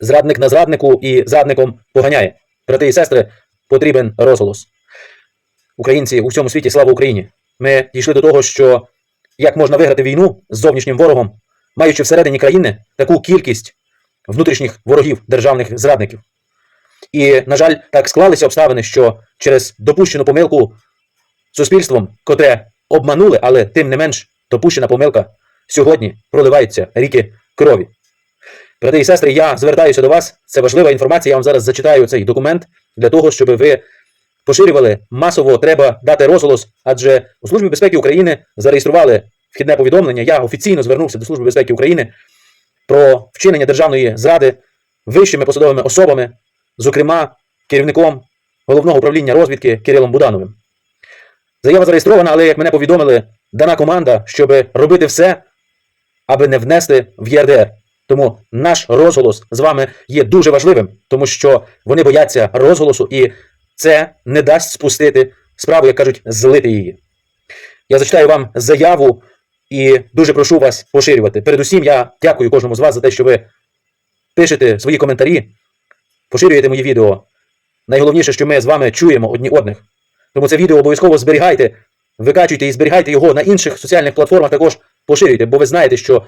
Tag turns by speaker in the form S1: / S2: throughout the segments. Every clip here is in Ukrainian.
S1: Зрадник на зраднику і зрадником поганяє. Брати і сестри, потрібен розголос. Українці у всьому світі, слава Україні! Ми дійшли до того, що як можна виграти війну з зовнішнім ворогом, маючи всередині країни таку кількість внутрішніх ворогів, державних зрадників. І, на жаль, так склалися обставини, що через допущену помилку суспільством, котре обманули, але тим не менш допущена помилка, сьогодні проливаються ріки крові. Брати і сестри, я звертаюся до вас. Це важлива інформація. Я вам зараз зачитаю цей документ для того, щоб ви поширювали масово. Треба дати розголос, адже у Службі безпеки України зареєстрували вхідне повідомлення. Я офіційно звернувся до Служби безпеки України про вчинення державної зради вищими посадовими особами, зокрема керівником головного управління розвідки Кирилом Будановим. Заява зареєстрована, але як мене повідомили, дана команда, щоб робити все, аби не внести в ЄРДР. Тому наш розголос з вами є дуже важливим, тому що вони бояться розголосу, і це не дасть спустити справу, як кажуть, злити її. Я зачитаю вам заяву і дуже прошу вас поширювати. Передусім, я дякую кожному з вас за те, що ви пишете свої коментарі, поширюєте мої відео. Найголовніше, що ми з вами чуємо одні одних. Тому це відео обов'язково зберігайте, викачуйте і зберігайте його на інших соціальних платформах, також поширюйте, бо ви знаєте, що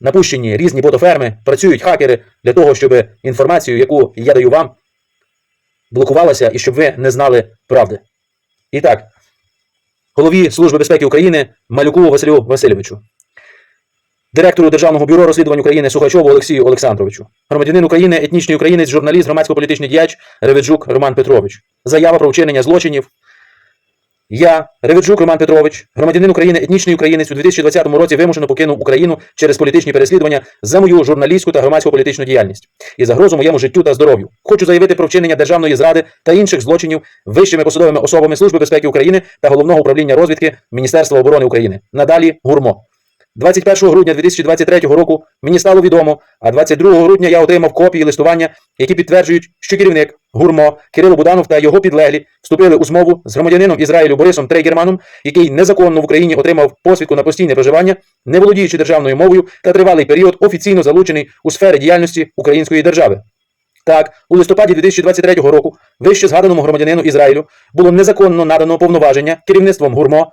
S1: напущені різні ботоферми, працюють хакери для того, щоб інформацію, яку я даю вам, блокувалася і щоб ви не знали правди. І так, голові Служби безпеки України Малюку Василю Васильовичу, директору Державного бюро розслідувань України Сухачову Олексію Олександровичу, громадянин України, етнічний українець, журналіст, громадсько-політичний діяч Реведжук Роман Петрович. Заява про вчинення злочинів. Я, Реведжук Роман Петрович, громадянин України, етнічний українець у 2020 році вимушено покинув Україну через політичні переслідування за мою журналістську та громадсько-політичну діяльність і загрозу моєму життю та здоров'ю. Хочу заявити про вчинення державної зради та інших злочинів вищими посадовими особами Служби безпеки України та Головного управління розвідки Міністерства оборони України. Надалі гурмо. 21 грудня 2023 року мені стало відомо, а 22 грудня я отримав копії листування, які підтверджують, що керівник Гурмо Кирило Буданов та його підлеглі вступили у змову з громадянином Ізраїлю Борисом Трейгерманом, який незаконно в Україні отримав посвідку на постійне проживання, не володіючи державною мовою та тривалий період офіційно залучений у сфері діяльності української держави. Так, у листопаді 2023 року вище згаданому громадянину Ізраїлю було незаконно надано повноваження керівництвом Гурмо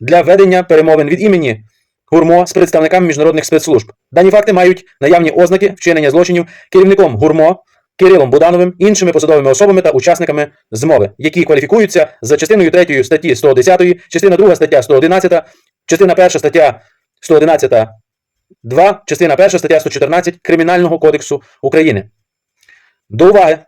S1: для ведення перемовин від імені Гурмо з представниками міжнародних спецслужб. Дані факти мають наявні ознаки вчинення злочинів керівником Гурмо, Кирилом Будановим, іншими посадовими особами та учасниками змови, які кваліфікуються за частиною 3 статті 110, частина 2 стаття 111, частина 1 стаття 111 2, частина 1 стаття 114 Кримінального кодексу України. До уваги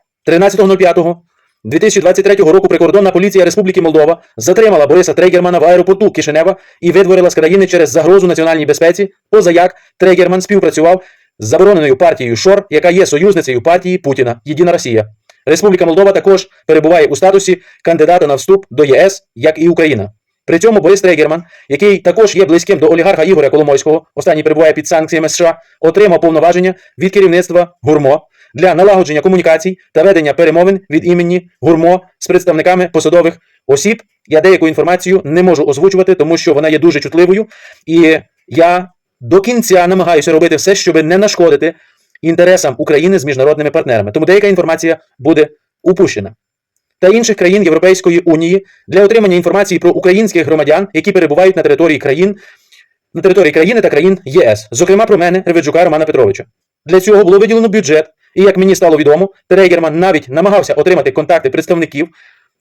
S1: 13.05.2023 року прикордонна поліція Республіки Молдова затримала Бориса Трейгермана в аеропорту Кишинева і видворила з країни через загрозу національній безпеці, поза як Трейгерман співпрацював з забороненою партією ШОР, яка є союзницею партії Путіна Єдина Росія. Республіка Молдова також перебуває у статусі кандидата на вступ до ЄС, як і Україна. При цьому Борис Трегерман, який також є близьким до олігарха Ігоря Коломойського, останній перебуває під санкціями США, отримав повноваження від керівництва ГУРМО для налагодження комунікацій та ведення перемовин від імені ГУРМО з представниками посадових осіб. Я деяку інформацію не можу озвучувати, тому що вона є дуже чутливою, і я до кінця намагаюся робити все, щоб не нашкодити інтересам України з міжнародними партнерами. Тому деяка інформація буде упущена. Та інших країн Європейської Унії для отримання інформації про українських громадян, які перебувають на території країн на території країни та країн ЄС, зокрема про мене, Реведжука Романа Петровича. Для цього було виділено бюджет, і як мені стало відомо, Трейгерман навіть намагався отримати контакти представників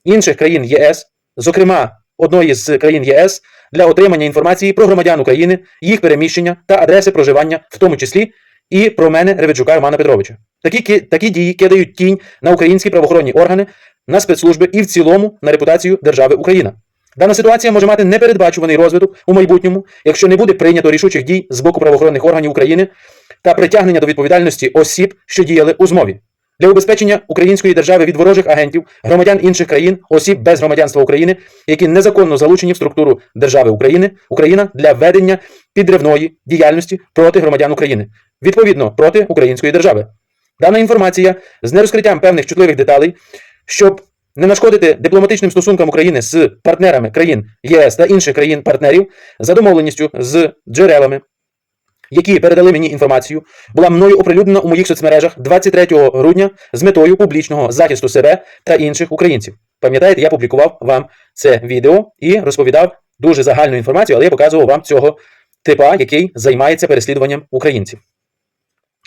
S1: інших країн ЄС, зокрема одної з країн ЄС, для отримання інформації про громадян України, їх переміщення та адреси проживання, в тому числі і про мене Реведжука Романа Петровича. Такі, такі дії кидають тінь на українські правоохоронні органи, на спецслужби і в цілому на репутацію держави Україна. Дана ситуація може мати непередбачуваний розвиток у майбутньому, якщо не буде прийнято рішучих дій з боку правоохоронних органів України та притягнення до відповідальності осіб, що діяли у змові. Для убезпечення української держави від ворожих агентів, громадян інших країн, осіб без громадянства України, які незаконно залучені в структуру держави України, Україна для ведення підривної діяльності проти громадян України, відповідно проти української держави. Дана інформація з нерозкриттям певних чутливих деталей, щоб не нашкодити дипломатичним стосункам України з партнерами країн ЄС та інших країн-партнерів за домовленістю з джерелами які передали мені інформацію, була мною оприлюднена у моїх соцмережах 23 грудня з метою публічного захисту себе та інших українців. Пам'ятаєте, я публікував вам це відео і розповідав дуже загальну інформацію, але я показував вам цього типа, який займається переслідуванням українців.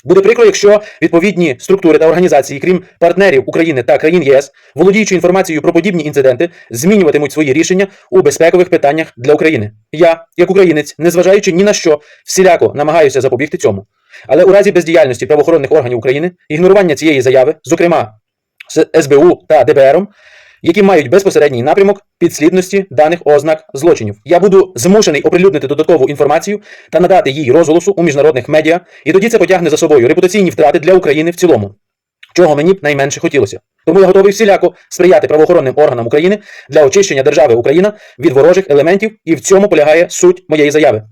S1: Буде прикро, якщо відповідні структури та організації, крім партнерів України та країн ЄС, володіючи інформацією про подібні інциденти, змінюватимуть свої рішення у безпекових питаннях для України. Я, як українець, незважаючи ні на що, всіляко намагаюся запобігти цьому. Але у разі бездіяльності правоохоронних органів України, ігнорування цієї заяви, зокрема з СБУ та ДБРом, які мають безпосередній напрямок підслідності даних ознак злочинів. Я буду змушений оприлюднити додаткову інформацію та надати їй розголосу у міжнародних медіа, і тоді це потягне за собою репутаційні втрати для України в цілому. Чого мені б найменше хотілося. Тому я готовий всіляко сприяти правоохоронним органам України для очищення держави Україна від ворожих елементів, і в цьому полягає суть моєї заяви.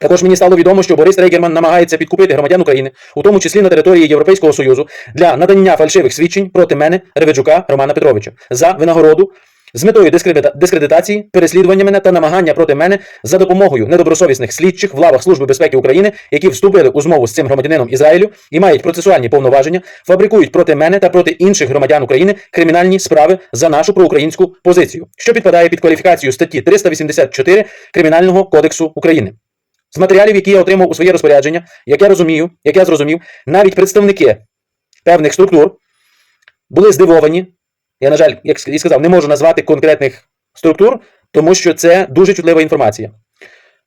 S1: Також мені стало відомо, що Борис Рейгерман намагається підкупити громадян України, у тому числі на території Європейського Союзу, для надання фальшивих свідчень проти мене, Реведжука Романа Петровича, за винагороду з метою дискредита- дискредитації, переслідування мене та намагання проти мене за допомогою недобросовісних слідчих в лавах Служби безпеки України, які вступили у змову з цим громадянином Ізраїлю і мають процесуальні повноваження, фабрикують проти мене та проти інших громадян України кримінальні справи за нашу проукраїнську позицію, що підпадає під кваліфікацію статті 384 Кримінального кодексу України. З матеріалів, які я отримав у своє розпорядження, як я розумію, як я зрозумів, навіть представники певних структур були здивовані. Я, на жаль, як і сказав, не можу назвати конкретних структур, тому що це дуже чутлива інформація.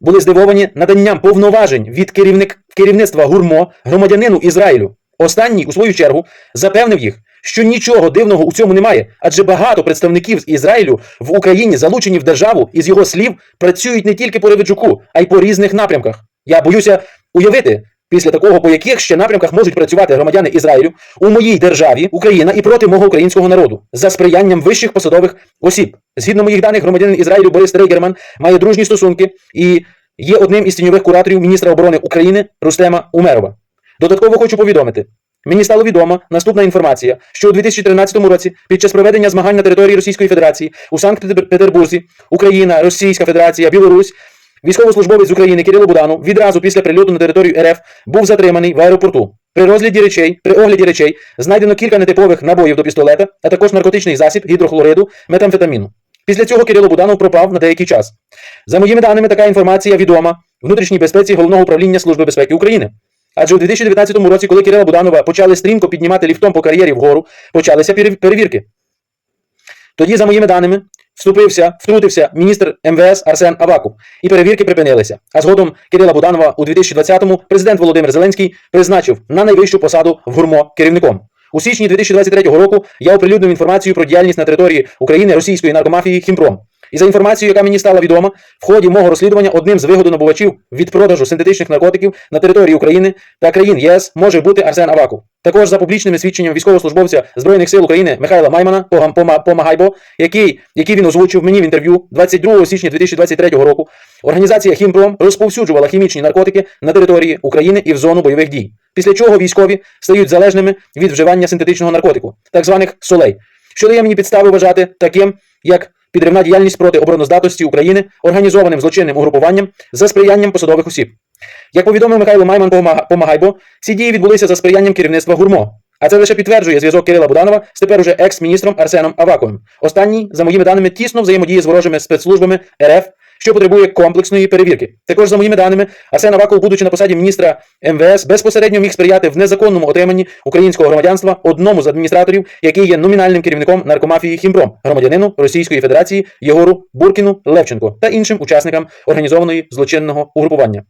S1: Були здивовані наданням повноважень від керівник, керівництва гурмо громадянину Ізраїлю. Останній, у свою чергу, запевнив їх, що нічого дивного у цьому немає, адже багато представників з Ізраїлю в Україні, залучені в державу, із його слів, працюють не тільки по Реведжуку, а й по різних напрямках. Я боюся уявити після такого, по яких ще напрямках можуть працювати громадяни Ізраїлю у моїй державі, Україна, і проти мого українського народу за сприянням вищих посадових осіб. Згідно моїх даних, громадянин Ізраїлю Борис Трейгерман має дружні стосунки і є одним із тіньових кураторів міністра оборони України Рустема Умерова. Додатково хочу повідомити. Мені стало відомо наступна інформація, що у 2013 році під час проведення змагань на території Російської Федерації у Санкт-Петербурзі Україна, Російська Федерація, Білорусь, військовослужбовець України Кирило Буданов відразу після прильоту на територію РФ був затриманий в аеропорту. При розгляді речей, при огляді речей знайдено кілька нетипових набоїв до пістолета, а також наркотичний засіб гідрохлориду, метамфетаміну. Після цього Кирило Буданов пропав на деякий час. За моїми даними, така інформація відома внутрішній безпеці Головного управління Служби безпеки України. Адже у 2019 році, коли Кирила Буданова почали стрімко піднімати ліфтом по кар'єрі вгору, почалися перевірки. Тоді, за моїми даними, вступився, втрутився міністр МВС Арсен Аваков, і перевірки припинилися. А згодом Кирила Буданова у 2020-му президент Володимир Зеленський призначив на найвищу посаду в ГУРМО керівником. У січні 2023 року я оприлюднив інформацію про діяльність на території України російської наркомафії Хімпром. І за інформацією, яка мені стала відома, в ході мого розслідування одним з вигодонабувачів від продажу синтетичних наркотиків на території України та країн ЄС може бути Арсен Аваков. Також за публічними свідченнями військовослужбовця Збройних сил України Михайла Маймана Помагайбо, який, який він озвучив мені в інтерв'ю 22 січня 2023 року, організація Хімпром розповсюджувала хімічні наркотики на території України і в зону бойових дій. Після чого військові стають залежними від вживання синтетичного наркотику, так званих солей, що дає мені підстави вважати таким, як підривна діяльність проти обороноздатності України організованим злочинним угрупуванням за сприянням посадових осіб. Як повідомив Михайло Майман Помагайбо, ці дії відбулися за сприянням керівництва ГУРМО. А це лише підтверджує зв'язок Кирила Буданова з тепер уже екс-міністром Арсеном Аваковим. Останній, за моїми даними, тісно взаємодіє з ворожими спецслужбами РФ, що потребує комплексної перевірки. Також, за моїми даними, Арсен Аваков, будучи на посаді міністра МВС, безпосередньо міг сприяти в незаконному отриманні українського громадянства одному з адміністраторів, який є номінальним керівником наркомафії Хімпром, громадянину Російської Федерації Єгору Буркіну Левченко та іншим учасникам організованої злочинного угрупування.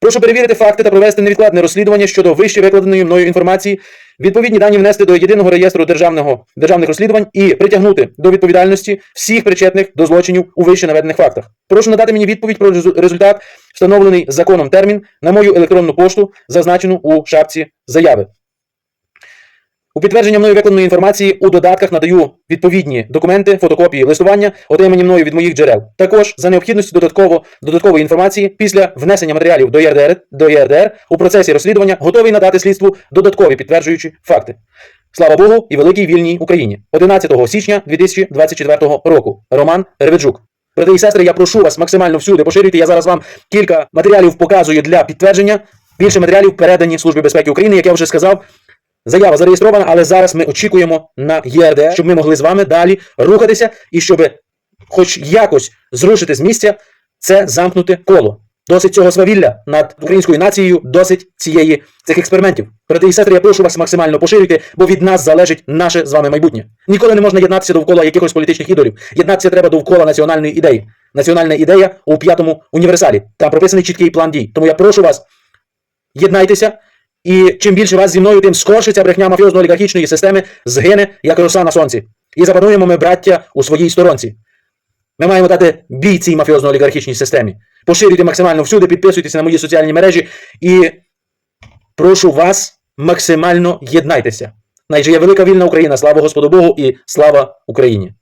S1: Прошу перевірити факти та провести невідкладне розслідування щодо вище викладеної мною інформації, відповідні дані внести до єдиного реєстру державного державних розслідувань і притягнути до відповідальності всіх причетних до злочинів у вище наведених фактах. Прошу надати мені відповідь про результат, встановлений законом термін на мою електронну пошту, зазначену у шапці заяви. У підтвердження мною викладеної інформації у додатках надаю відповідні документи, фотокопії листування, отримані мною від моїх джерел. Також за необхідності додатково, додаткової інформації після внесення матеріалів до ЄРДР, до ЄРДР у процесі розслідування готовий надати слідству додаткові підтверджуючі факти. Слава Богу і великій вільній Україні. 11 січня 2024 року. Роман Реведжук. Брати і сестри, я прошу вас максимально всюди поширюйте. Я зараз вам кілька матеріалів показую для підтвердження Більше матеріалів передані Службі безпеки України, як я вже сказав. Заява зареєстрована, але зараз ми очікуємо на ЄРДР, щоб ми могли з вами далі рухатися і щоб хоч якось зрушити з місця це замкнуте коло. Досить цього свавілля над українською нацією, досить цієї цих експериментів. Брати і сестри, я прошу вас максимально поширюйте, бо від нас залежить наше з вами майбутнє. Ніколи не можна єднатися довкола якихось політичних ідолів. Єднатися треба довкола національної ідеї. Національна ідея у п'ятому універсалі. Там прописаний чіткий план дій. Тому я прошу вас, єднайтеся. І чим більше вас зі мною, тим скорше ця брехня мафіозно-олігархічної системи згине, як роса на сонці. І запануємо ми, браття, у своїй сторонці. Ми маємо дати бій цій мафіозно-олігархічній системі. Поширюйте максимально всюди, підписуйтесь на мої соціальні мережі і прошу вас максимально єднайтеся. Найже є велика вільна Україна. Слава Господу Богу і слава Україні!